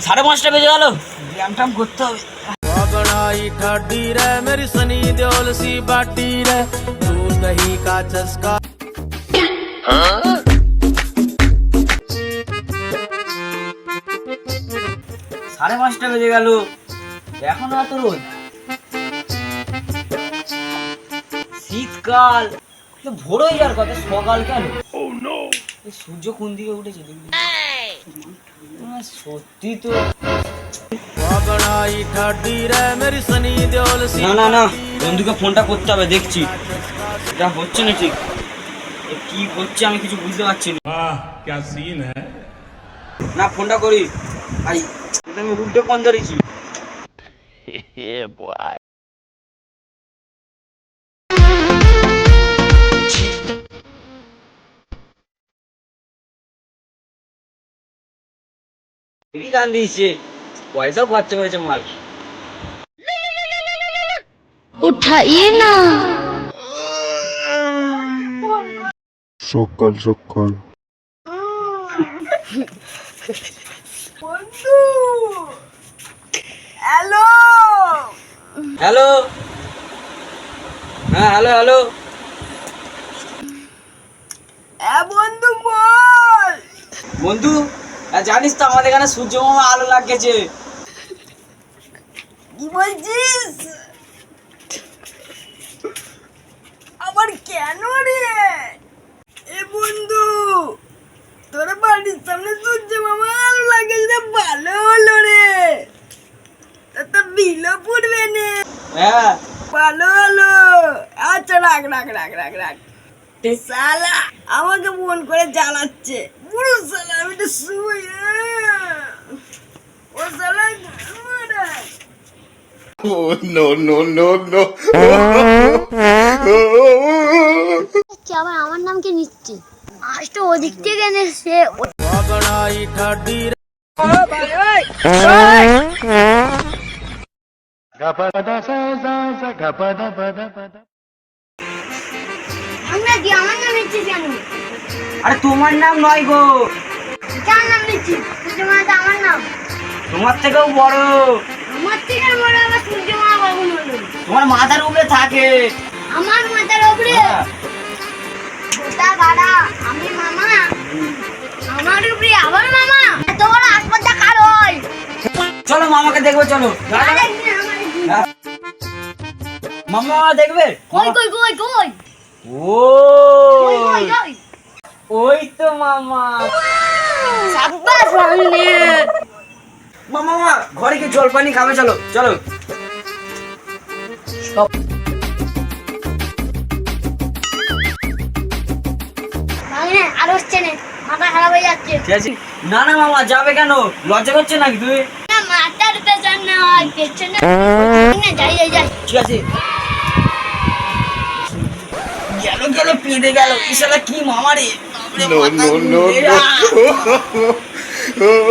সাড়ে পাঁচটা বেজে গেল ব্যায়াম ট্যাম করতে হবে बड़ाई ठाडी रे मेरी सनी देओल सी बाटी रे दूध दही का चस्का সাড়ে পাঁচটা বেজে গেল এখনো এত রোদ শীতকাল তো ভোর হয়ে যাওয়ার কথা সকাল কেন এই সূর্য কোন দিকে উঠেছে দেখবি আহ, সত্যি তো। না না না বন্ধুকে ফোনটা করতে হবে দেখছি। এটা হচ্ছে না ঠিক? কি হচ্ছে আমি কিছু বুঝতে পারছি না। না ফোনটা করি। ভাই আমি উল্টো ফোন ধরেছি। গান দিয়েছে পয়সাও খরচা হয়েছে মাল। উঠাইয়ে না সকাল। সকাল হ্যালো। হ্যালো। হ্যাঁ হ্যালো হ্যালো। বন্ধু বল। বন্ধু জানিস তো আমাদের এখানে সূর্য মামা আলো লাগেছে। কি বলছিস? আবার কেন রে? এ বন্ধু তোর বাড়ির সামনে সূর্য মামা আলো লাগিয়েছে ভালো হলো রে। তো বিলও পড়বে নে। হ্যাঁ। ভালো হলো। আচ্ছা রাখ রাখ রাখ রাখ রাখ। শালা আমাকে ফোন করে জ্বালাচ্ছে। পুরো the sewer, yeah. no no! আবার আরে তোমার নাম নয় গো কার নাম নিচ্ছি সূর্যমা তো আমার নাম। তোমার থেকেও বড়। আমার থেকে বড় আবার সূর্যমা হলো? তোমার মাথার উপরে থাকে। আমার মাথার উপরে? হ্যাঁ। গোটা গাড়া আমি মামা। আমার উপরে আবার মামা? এত বড় আসপর্দা কার হয়? চলো মামাকে দেখব চলো। আমার কি? হ্যাঁ। মামা দেখবে। কই কই কই কই? ও ওই তো মামা। সাব্বাস মামা মামা ঘরে গিয়ে জল পানি খাবে চলো চলো। আর হচ্ছে না। মাথা খারাপ হয়ে যাচ্ছে। ঠিক আছে। না না মামা যাবে কেন? লজ্জা করছে নাকি তুমি? না মাথার পেছনে হয় পেছনে যাই যাই যাই। ঠিক আছে। গেল গেল পেঁদে গেল। ইশালা কি মামা রে? বাপরে, No, মাথায় no, no, ঘুরে, no. আহ!